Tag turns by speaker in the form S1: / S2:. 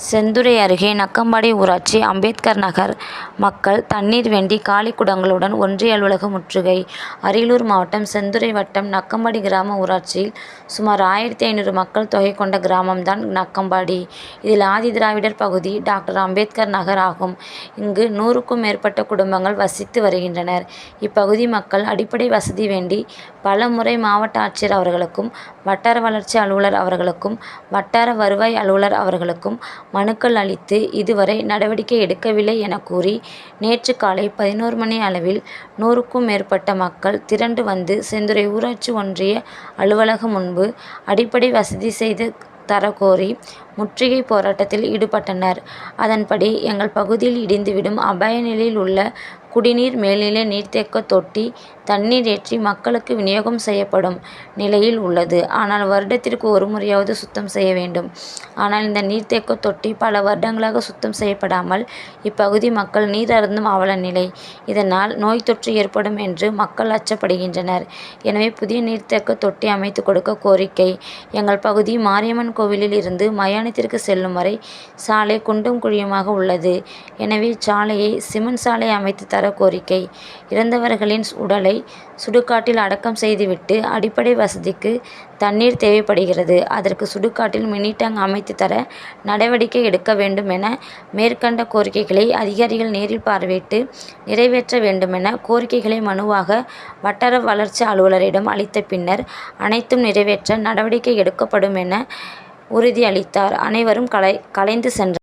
S1: செந்துறை அருகே நக்கம்பாடி ஊராட்சி அம்பேத்கர் நகர் மக்கள் தண்ணீர் வேண்டி காலி குடங்களுடன் ஒன்றிய அலுவலகம் முற்றுகை அரியலூர் மாவட்டம் செந்துறை வட்டம் நக்கம்பாடி கிராம ஊராட்சியில் சுமார் ஆயிரத்தி ஐநூறு மக்கள் தொகை கொண்ட கிராமம்தான் நக்கம்பாடி. இதில் ஆதிதிராவிடர் பகுதி டாக்டர் அம்பேத்கர் நகர் ஆகும். இங்கு நூறுக்கும் மேற்பட்ட குடும்பங்கள் வசித்து வருகின்றனர். இப்பகுதி மக்கள் அடிப்படை வசதி வேண்டி பல முறை மாவட்ட ஆட்சியர் அவர்களுக்கும், வட்டார வளர்ச்சி அலுவலர் அவர்களுக்கும், வட்டார வருவாய் அலுவலர் அவர்களுக்கும் மனுக்கள் அளித்து இதுவரை நடவடிக்கை எடுக்கவில்லை என கூறி நேற்று காலை பதினோரு மணி அளவில் நூறுக்கும் மேற்பட்ட மக்கள் திரண்டு வந்து செந்துறை ஊராட்சி ஒன்றிய அலுவலகம் முன்பு அடிப்படை வசதி செய்து தரக்கோரி முற்றுகை போராட்டத்தில் ஈடுபட்டனர். அதன்படி எங்கள் பகுதியில் இடிந்துவிடும் அபாய நிலையில் உள்ள குடிநீர் மேல்நிலை நீர்த்தேக்க தொட்டி தண்ணீர் ஏற்றி மக்களுக்கு வினியோகம் செய்யப்படும் நிலையில் உள்ளது. ஆனால் வருடத்திற்கு ஒரு முறையாவது சுத்தம் செய்ய வேண்டும். ஆனால் இந்த நீர்த்தேக்க தொட்டி பல வருடங்களாக சுத்தம் செய்யப்படாமல் இப்பகுதி மக்கள் நீர் அருந்தும் அவல நிலை. இதனால் நோய் தொற்று ஏற்படும் என்று மக்கள் அச்சப்படுகின்றனர். எனவே புதிய நீர்த்தேக்க தொட்டி அமைத்து கொடுக்க கோரிக்கை எங்கள் பகுதி மாரியம்மன் கோவிலில் இருந்து மயானத்திற்கு செல்லும் வரை சாலை குண்டும் குழியுமாக உள்ளது. எனவே சாலையை சிமெண்ட் சாலை அமைத்து தர கோரிக்கை இறந்தவர்களின் உடலை சுடுகாட்டில் அடக்கம் செய்துவிட்டு அடிப்படை வசதிக்கு தண்ணீர் தேவைப்படுகிறது. அதற்கு சுடுகாட்டில் மினி டேங்க் அமைத்து தர நடவடிக்கை எடுக்க வேண்டும் என மேற்கண்ட கோரிக்கைகளை அதிகாரிகள் நேரில் பார்வையிட்டு நிறைவேற்ற வேண்டுமென கோரிக்கைகளை மனுவாக வட்டார வளர்ச்சி அலுவலரிடம் அளித்த பின்னர் அனைத்தும் நிறைவேற்ற நடவடிக்கை எடுக்கப்படும் என உறுதியளித்தார் அனைவரும் கலை கலைந்து சென்றனர்.